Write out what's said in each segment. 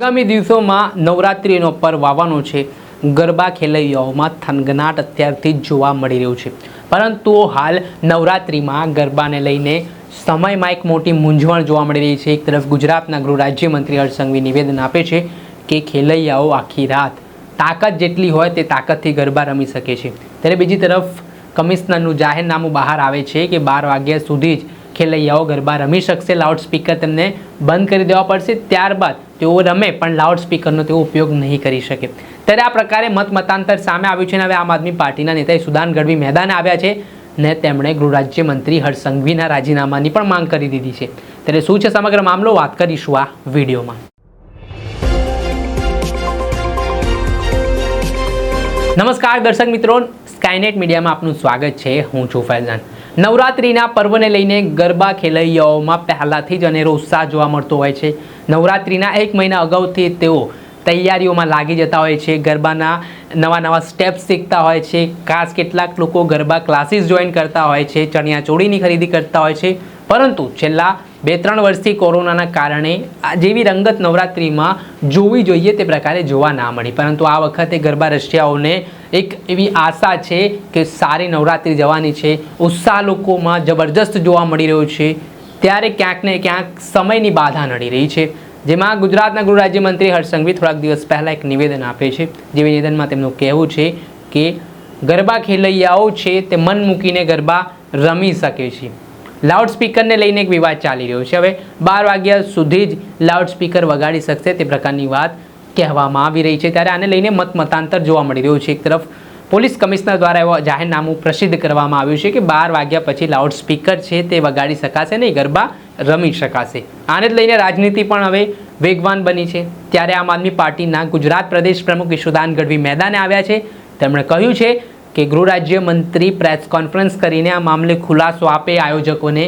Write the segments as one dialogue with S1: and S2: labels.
S1: આગામી દિવસોમાં નવરાત્રિનો પર્વ આવવાનો છે. ગરબા ખેલૈયાઓમાં થનગનાટ અત્યારથી જોવા મળી રહ્યું છે. પરંતુ હાલ નવરાત્રિમાં ગરબાને લઈને સમયમાં એક મોટી મૂંઝવણ જોવા મળી રહી છે. એક તરફ ગુજરાતના ગૃહ રાજ્યમંત્રી હર્ષ સંઘવી નિવેદન આપે છે કે ખેલૈયાઓ આખી રાત તાકાત જેટલી હોય તે તાકાતથી ગરબા રમી શકે છે. ત્યારે બીજી તરફ કમિશનરનું જાહેરનામું બહાર આવે છે કે બાર વાગ્યા સુધી જ ખેલૈયાઓ ગરબા રમી શકશે લાઉડસ્પીકર તેમને બંધ કરી દેવા પડશે. ત્યારબાદ તેઓ રમે, પણ લાઉડસ્પીકરનો તેઓ ઉપયોગ નહીં કરી શકે. ત્યારે આ પ્રકારે મત મતાંતર સામે આવ્યું છે અને હવે આમ આદમી પાર્ટીના નેતાએ સુદાન ગઢવી મેદાને આવ્યા છે ને તેમણે ગૃહરાજ્યમંત્રી રાજ્યમંત્રી હર્ષ રાજીનામાની પણ માંગ કરી દીધી છે. ત્યારે શું છે સમગ્ર મામલો? વાત કરીશું આ વિડીયોમાં. નમસ્કાર દર્શક મિત્રો સ્કાયનેટ મીડિયામાં આપનું સ્વાગત છે. હું છું ફૈઝાન. નવરાત્રિના પર્વને લઈને ગરબા ખેલૈયાઓમાં પહેલાંથી જ અનેરો ઉત્સાહ જોવા મળતો હોય છે. નવરાત્રિના એક મહિના અગાઉથી તેઓ તૈયારીઓમાં લાગી જતા હોય છે. ગરબાના નવા નવા સ્ટેપ્સ શીખતા હોય છે. ખાસ કેટલાક લોકો ગરબા ક્લાસીસ જોઈન કરતા હોય છે. ચણિયા ચોળીની ખરીદી કરતા હોય છે. પરંતુ છેલ્લા બે ત્રણ વર્ષથી કોરોનાના કારણે જેવી રંગત નવરાત્રિમાં જોવી જોઈએ તે પ્રકારે જોવા ના મળી. પરંતુ આ વખતે ગરબા રશિયાઓને એક એવી આશા છે કે સારી નવરાત્રિ જવાની છે. ઉત્સાહ લોકોમાં જબરજસ્ત જોવા મળી રહ્યો છે. ત્યારે ક્યાંક ને ક્યાંક સમયની બાધા નડી રહી છે. જેમાં ગુજરાતના ગૃહ રાજ્યમંત્રી હર્ષ થોડાક દિવસ પહેલાં એક નિવેદન આપે છે. જે નિવેદનમાં તેમનું કહેવું છે કે ગરબા ખેલૈયાઓ છે તે મન મૂકીને ગરબા રમી શકે છે. લાઉડસ્પીકરને લઈને એક વિવાદ ચાલી રહ્યો છે. હવે બાર વાગ્યા સુધી જ લાઉડસ્પીકર વગાડી શકશે તે પ્રકારની વાત કહેવામાં આવી રહી છે ત્યારે આને લઈને મત મતાંતર જોવા મળી રહ્યું છે. એક તરફ પોલીસ કમિશનર દ્વારા એવો જાહેરનામું પ્રસિદ્ધ કરવામાં આવ્યું છે કે બાર વાગ્યા પછી લાઉડસ્પીકર છે તે વગાડી શકાશે નહીં, ગરબા રમી શકાશે. આને જ લઈને રાજનીતિ પણ હવે વેગવાન બની છે. ત્યારે આમ આદમી પાર્ટીના ગુજરાત પ્રદેશ પ્રમુખ ઈશુદાન ગઢવી મેદાને આવ્યા છે. તેમણે કહ્યું છે કે ગૃહ રાજ્યમંત્રી પ્રેસ કોન્ફરન્સ કરીને આ મામલે ખુલાસો આપે આયોજકોને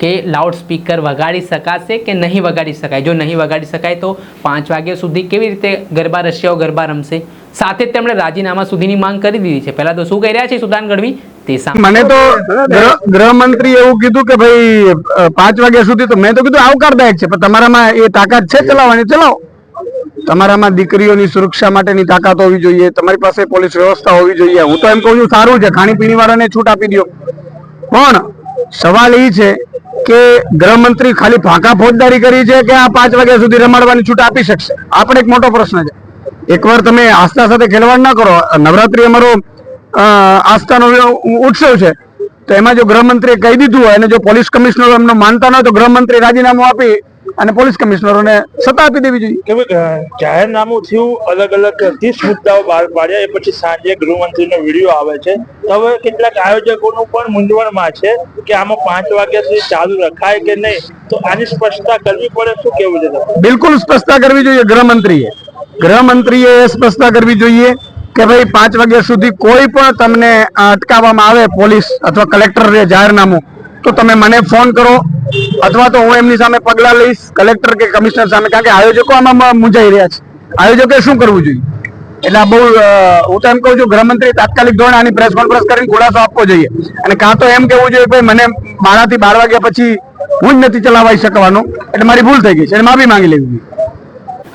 S1: કે લાઉડસ્પીકર વગાડી શકાશે કે નહીં વગાડી શકાય? જો નહીં વગાડી શકાય તો પાંચ વાગ્યા સુધી કેવી રીતે ગરબા રશિયાઓ ગરબા રમશે? સાથે તેમણે રાજીનામા સુધીની માંગ કરી દીધી છે. પહેલા તો શું કહી રહ્યા છે સુદાન ગઢવી?
S2: મને તો ગૃહમંત્રી એવું કીધું કે ભાઈ પાંચ વાગ્યા સુધી તો મેં તો કીધું આવકારદાયક છે, પણ તમારામાં એ તાકાત છે? ચલાવવાની, ચલાવો. તમારામાં દીકરીઓની સુરક્ષા માટેની તાકાત હોવી જોઈએ, તમારી પાસે પોલીસ વ્યવસ્થા હોવી જોઈએ. હું તો એમ કહું છું, સારું છે ખાણીપીણી વાળાને છૂટ આપી દો પણ સવાલ એ છે કે ગૃહમંત્રી ખાલી ફાંકા ફોજદારી કરી છે કે આ પાંચ વાગ્યા સુધી રમાડવાની છૂટ આપી શકશે? આ પણ એક મોટો પ્રશ્ન છે. એકવાર તમે આસ્થા સાથે ખેલવાડ ના કરો, નવરાત્રી અમારો આસ્થાનો ઉત્સવ છે, તો એમાં જો ગૃહમંત્રીએ કહી દીધું હોય અને જો પોલીસ કમિશનર એમનો માનતા ન હોય તો ગૃહમંત્રી રાજીનામું આપી અને પોલીસ કમિશનરોને સત્તા આપી દેવી જોઈએ.
S3: જાહેરનામું થયું અલગ અલગ ત્રીસ મુદ્દાઓ બહાર પાડ્યા એ પછી સાંજે ગૃહમંત્રીનો વીડિયો આવે છે. હવે કેટલાક આયોજકોનું પણ મૂંઝવણમાં છે કે આમાં પાંચ વાગ્યા સુધી ચાલુ રખાય કે નહીં. તો આની સ્પષ્ટતા કરવી પડે શું કેવું છે?
S2: બિલકુલ સ્પષ્ટતા કરવી જોઈએ ગૃહમંત્રીએ. ગૃહમંત્રીએ એ સ્પષ્ટતા કરવી જોઈએ કે ભાઈ પાંચ વાગ્યા સુધી કોઈ પણ તમને અટકાવવામાં આવે પોલીસ અથવા કલેક્ટર જાહેરનામું તો તમે મને ફોન કરો. અથવા તો હું એમની સામે પગલા લઈશ, કલેક્ટર કે કમિશનર સામે, કારણ કે આયોજકો આમાં મૂંઝાઈ રહ્યા છે. આયોજકે શું કરવું જોઈએ? એટલે આ બહુ હું તો એમ કહું છું, ગૃહમંત્રી તાત્કાલિક ધોરણે આની પ્રેસ કોન્ફરન્સ કરીને ખુલાસો આપવો જોઈએ. અને કાં તો એમ કેવું જોઈએ ભાઈ, મને મારાથી બાર વાગ્યા પછી હું જ નથી ચલાવાઈ શકવાનો, એટલે મારી ભૂલ થઈ ગઈ છે અને માફી માંગી લેવી જોઈએ.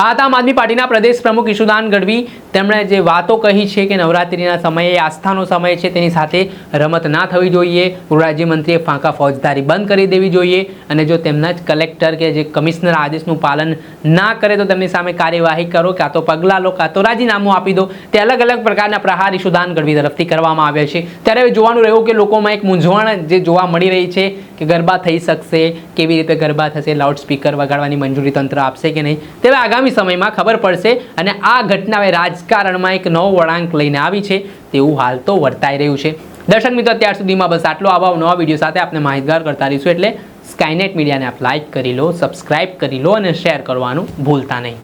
S1: આ આમ આદમી પાર્ટીના પ્રદેશ પ્રમુખ ઈશુદાન ગઢવી તેમણે જે વાતો કહી છે કે નવરાત્રિના સમયે, આસ્થાનો સમય છે, તેની સાથે રમત ના થવી જોઈએ, ગૃહરાજ્યમંત્રીએ ફાંકા ફોજદારી બંધ કરી દેવી જોઈએ અને જો તેમના જ કલેક્ટર કે જે કમિશનર આદેશનું પાલન ના કરે તો તેમની સામે કાર્યવાહી કરો, કાં તો પગલાં લો, કાં તો રાજીનામું આપી દો. તે અલગ અલગ પ્રકારના પ્રહાર ઈશુદાન ગઢવી તરફથી કરવામાં આવ્યા છે. ત્યારે જોવાનું રહ્યું કે લોકોમાં એક મૂંઝવણ જે જોવા મળી રહી છે કે ગરબા થઈ શકશે, કેવી રીતે ગરબા થશે, લાઉડસ્પીકર વગાડવાની મંજૂરી તંત્ર આપશે કે નહીં. તેવા હવે આગામી સમયમાં ખબર પડશે અને આ ઘટના રાજકારણમાં એક નવો વળાંક લઈને આવી છે તેવું હાલ તો વર્તાઈ રહ્યું છે. દર્શક મિત્રો, અત્યાર સુધીમાં બસ આટલો. આવા નવા વીડિયો સાથે આપણે માહિતગાર કરતા રહીશું એટલે સ્કાયનેટ મીડિયાને આપ લાઇક કરી લો સબસ્ક્રાઇબ કરી લો અને શેર કરવાનું ભૂલતા નહીં.